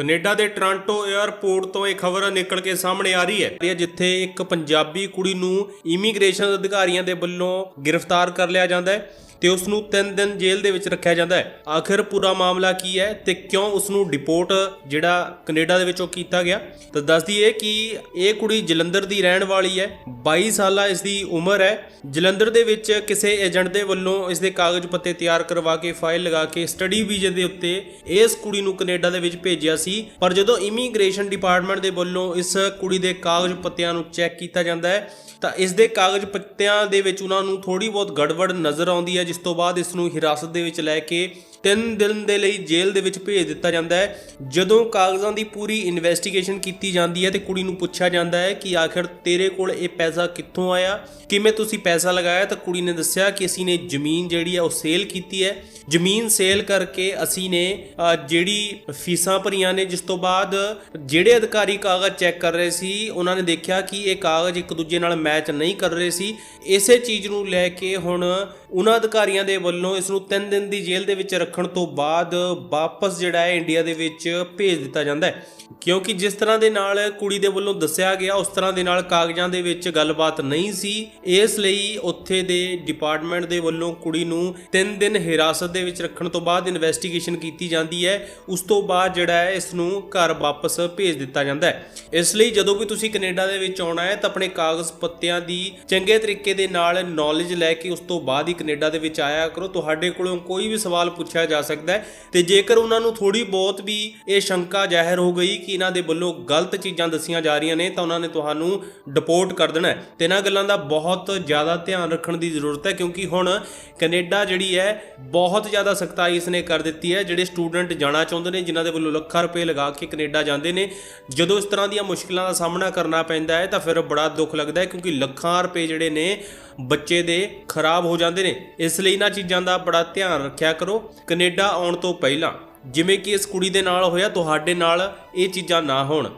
Canada ਦੇ Toronto airport ਤੋਂ ਇਹ ਖਬਰ ਨਿਕਲ ਕੇ ਸਾਹਮਣੇ ਆ ਰਹੀ ਹੈ। ਜਿੱਥੇ ਇੱਕ ਪੰਜਾਬੀ ਕੁੜੀ ਨੂੰ ਇਮੀਗ੍ਰੇਸ਼ਨ ਅਧਿਕਾਰੀਆਂ ਦੇ ਵੱਲੋਂ ਗ੍ਰਿਫਤਾਰ ਕਰ ਲਿਆ ਜਾਂਦਾ ਹੈ ਤੇ ਉਸ ਨੂੰ 3 ਦਿਨ ਜੇਲ੍ਹ ਦੇ ਵਿੱਚ ਰੱਖਿਆ ਜਾਂਦਾ ਹੈ। ਆਖਿਰ ਪੂਰਾ ਮਾਮਲਾ ਕੀ ਹੈ ਤੇ ਕਿਉਂ ਉਸ ਨੂੰ ਡਿਪੋਰਟ ਜਿਹੜਾ ਕੈਨੇਡਾ ਦੇ ਵਿੱਚੋਂ ਕੀਤਾ ਗਿਆ? ਤਾਂ ਦੱਸ ਦਈਏ ਕਿ ਇਹ ਕੁੜੀ ਜਲੰਧਰ ਦੀ ਰਹਿਣ ਵਾਲੀ ਹੈ 22 ਸਾਲਾ ਇਸ ਦੀ ਉਮਰ ਹੈ। ਜਲੰਧਰ ਦੇ ਵਿੱਚ ਕਿਸੇ ਏਜੰਟ ਦੇ ਵੱਲੋਂ ਇਸ ਦੇ ਕਾਗਜ਼ ਪੱਤੇ ਤਿਆਰ ਕਰਵਾ ਕੇ, ਫਾਈਲ ਲਗਾ ਕੇ, ਸਟੱਡੀ ਵੀਜ਼ੇ ਦੇ ਉੱਤੇ ਇਸ ਕੁੜੀ ਨੂੰ ਕੈਨੇਡਾ ਦੇ ਵਿੱਚ ਭੇਜਿਆ ਸੀ। ਪਰ ਜਦੋਂ ਇਮੀਗ੍ਰੇਸ਼ਨ ਡਿਪਾਰਟਮੈਂਟ ਦੇ ਵੱਲੋਂ ਇਸ ਕੁੜੀ ਦੇ ਕਾਗਜ਼ ਪੱਤਿਆਂ ਨੂੰ ਚੈੱਕ ਕੀਤਾ ਜਾਂਦਾ ਹੈ, ਤਾਂ ਇਸ ਦੇ ਕਾਗਜ਼ ਪੱਤਿਆਂ ਦੇ ਵਿੱਚ ਉਹਨਾਂ ਨੂੰ ਥੋੜੀ ਬਹੁਤ ਗੜਬੜ ਨਜ਼ਰ ਆਉਂਦੀ ਹੈ, ਜਿਸ ਤੋਂ ਬਾਅਦ ਇਸ ਨੂੰ ਹਿਰਾਸਤ ਦੇ ਵਿੱਚ ਲੈ ਕੇ 3 ਦਿਨ ਦੇ ਲਈ ਜੇਲ੍ਹ ਦੇ ਵਿੱਚ ਭੇਜ ਦਿੱਤਾ ਜਾਂਦਾ ਹੈ। ਜਦੋਂ ਕਾਗਜ਼ਾਂ ਦੀ ਪੂਰੀ ਇਨਵੈਸਟੀਗੇਸ਼ਨ ਕੀਤੀ ਜਾਂਦੀ ਹੈ ਤੇ ਕੁੜੀ ਨੂੰ ਪੁੱਛਿਆ ਜਾਂਦਾ ਹੈ ਕਿ ਆਖਿਰ ਤੇਰੇ ਕੋਲ ਇਹ ਪੈਸਾ ਕਿੱਥੋਂ ਆਇਆ? ਕਿਵੇਂ ਤੁਸੀਂ ਪੈਸਾ ਲਗਾਇਆ? ਤਾਂ ਕੁੜੀ ਨੇ ਦੱਸਿਆ ਕਿ ਅਸੀਂ ਨੇ ਜ਼ਮੀਨ ਜਿਹੜੀ ਹੈ ਉਹ ਸੇਲ ਕੀਤੀ ਹੈ। ਜ਼ਮੀਨ ਸੇਲ ਕਰਕੇ ਅਸੀਂ ਨੇ ਜਿਹੜੀ ਫੀਸਾਂ ਭਰੀਆਂ ਨੇ, ਜਿਸ ਤੋਂ ਬਾਅਦ ਜਿਹੜੇ ਅਧਿਕਾਰੀ ਕਾਗਜ਼ ਚੈੱਕ ਕਰ ਰਹੇ ਸੀ, ਉਹਨਾਂ ਨੇ ਦੇਖਿਆ ਕਿ ਇਹ ਕਾਗਜ਼ ਇੱਕ ਦੂਜੇ ਨਾਲ ਮੈਚ ਨਹੀਂ ਕਰ ਰਹੇ ਸੀ। ਇਸੇ ਚੀਜ਼ ਨੂੰ ਲੈ ਕੇ ਹੁਣ ਉਹਨਾਂ ਅਧਿਕਾਰੀਆਂ ਦੇ ਵੱਲੋਂ ਇਸ ਨੂੰ 3 ਦਿਨ ਦੀ ਜੇਲ੍ਹ ਦੇ ਵਿੱਚ ਰੱਖਣ ਤੋਂ ਬਾਅਦ ਵਾਪਸ ਜਿਹੜਾ ਹੈ ਇੰਡੀਆ ਦੇ ਵਿੱਚ ਭੇਜ ਦਿੱਤਾ ਜਾਂਦਾ ਹੈ। ਕਿਉਂਕਿ ਜਿਸ ਤਰ੍ਹਾਂ ਦੇ ਨਾਲ ਕੁੜੀ ਦੇ ਵੱਲੋਂ ਦੱਸਿਆ ਗਿਆ, ਉਸ ਤਰ੍ਹਾਂ ਦੇ ਨਾਲ ਕਾਗਜ਼ਾਂ ਦੇ ਵਿੱਚ ਗੱਲਬਾਤ ਨਹੀਂ ਸੀ। ਇਸ ਲਈ ਉੱਥੇ ਦੇ ਡਿਪਾਰਟਮੈਂਟ ਦੇ ਵੱਲੋਂ ਕੁੜੀ ਨੂੰ 3 ਦਿਨ ਹਿਰਾਸਤ ਦੇ ਵਿੱਚ ਰੱਖਣ ਤੋਂ ਬਾਅਦ ਇਨਵੈਸਟੀਗੇਸ਼ਨ ਕੀਤੀ ਜਾਂਦੀ ਹੈ। ਉਸ ਤੋਂ ਬਾਅਦ ਜਿਹੜਾ ਹੈ ਇਸ ਨੂੰ ਘਰ ਵਾਪਸ ਭੇਜ ਦਿੱਤਾ ਜਾਂਦਾ ਹੈ। ਇਸ ਲਈ ਜਦੋਂ ਵੀ ਤੁਸੀਂ ਕੈਨੇਡਾ ਦੇ ਵਿੱਚ ਆਉਣਾ ਹੈ ਤਾਂ ਆਪਣੇ ਕਾਗਜ਼ ਪੱਤਿਆਂ ਦੀ ਚੰਗੇ ਤਰੀਕੇ ਦੇ ਨਾਲ ਨੌਲੇਜ ਲੈ ਕੇ ਉਸ ਤੋਂ ਬਾਅਦ ਹੀ ਕੈਨੇਡਾ ਦੇ ਵਿੱਚ ਆਇਆ ਕਰੋ, ਤੁਹਾਡੇ ਕੋਲੋਂ ਕੋਈ ਵੀ ਸਵਾਲ ਪੁੱਛਿਆ ਜਾ ਸਕਦਾ ਹੈ। ਤੇ ਜੇਕਰ ਉਹਨਾਂ ਨੂੰ ਥੋੜੀ ਬਹੁਤ ਵੀ ਇਹ ਸ਼ੰਕਾ ਜ਼ਾਹਿਰ ਹੋ ਗਈ ਕਿ ਇਹਨਾਂ ਦੇ ਵੱਲੋਂ ਗਲਤ ਚੀਜ਼ਾਂ ਦੱਸੀਆਂ ਜਾ ਰਹੀਆਂ ਨੇ, ਤਾਂ ਉਹਨਾਂ ਨੇ ਤੁਹਾਨੂੰ ਡਿਪੋਰਟ ਕਰ ਦੇਣਾ ਹੈ। ਤੇ ਇਹਨਾਂ ਗੱਲਾਂ ਦਾ ਬਹੁਤ ਜ਼ਿਆਦਾ ਧਿਆਨ ਰੱਖਣ ਦੀ ਜ਼ਰੂਰਤ ਹੈ, ਕਿਉਂਕਿ ਹੁਣ ਕੈਨੇਡਾ ਜਿਹੜੀ ਹੈ, ਬਹੁਤ ਜ਼ਿਆਦਾ ਸਖਤਾਈ ਇਸ ਨੇ ਕਰ ਦਿੱਤੀ ਹੈ। ਜਿਹੜੇ ਸਟੂਡੈਂਟ ਜਾਣਾ ਚਾਹੁੰਦੇ ਨੇ, ਜਿਨ੍ਹਾਂ ਦੇ ਵੱਲੋਂ ਲੱਖਾਂ ਰੁਪਏ ਲਗਾ ਕੇ ਕੈਨੇਡਾ ਜਾਂਦੇ ਨੇ, ਜਦੋਂ ਇਸ ਤਰ੍ਹਾਂ ਦੀਆਂ ਮੁਸ਼ਕਲਾਂ ਦਾ ਸਾਹਮਣਾ ਕਰਨਾ ਪੈਂਦਾ ਹੈ, ਤਾਂ ਫਿਰ ਬੜਾ ਦੁੱਖ ਲੱਗਦਾ ਹੈ, ਕਿਉਂਕਿ ਲੱਖਾਂ ਰੁਪਏ ਜਿਹੜੇ ਨੇ, ਬੱਚੇ ਦੇ ਖਰਾਬ ਹੋ ਜਾਂਦੇ ਨੇ। ਨੇ ਇਸ ਲਈ ਇਹਨਾਂ ਚੀਜ਼ਾਂ ਦਾ ਬੜਾ ਧਿਆਨ ਰੱਖਿਆ ਕਰੋ। ਕੈਨੇਡਾ ਆਉਣ ਤੋਂ ਪਹਿਲਾਂ ਜਿਵੇਂ ਕਿ ਇਸ ਕੁੜੀ ਦੇ ਨਾਲ ਹੋਇਆ, ਤੁਹਾਡੇ ਨਾਲ ਇਹ ਚੀਜ਼ਾਂ ਨਾ ਹੋਣ।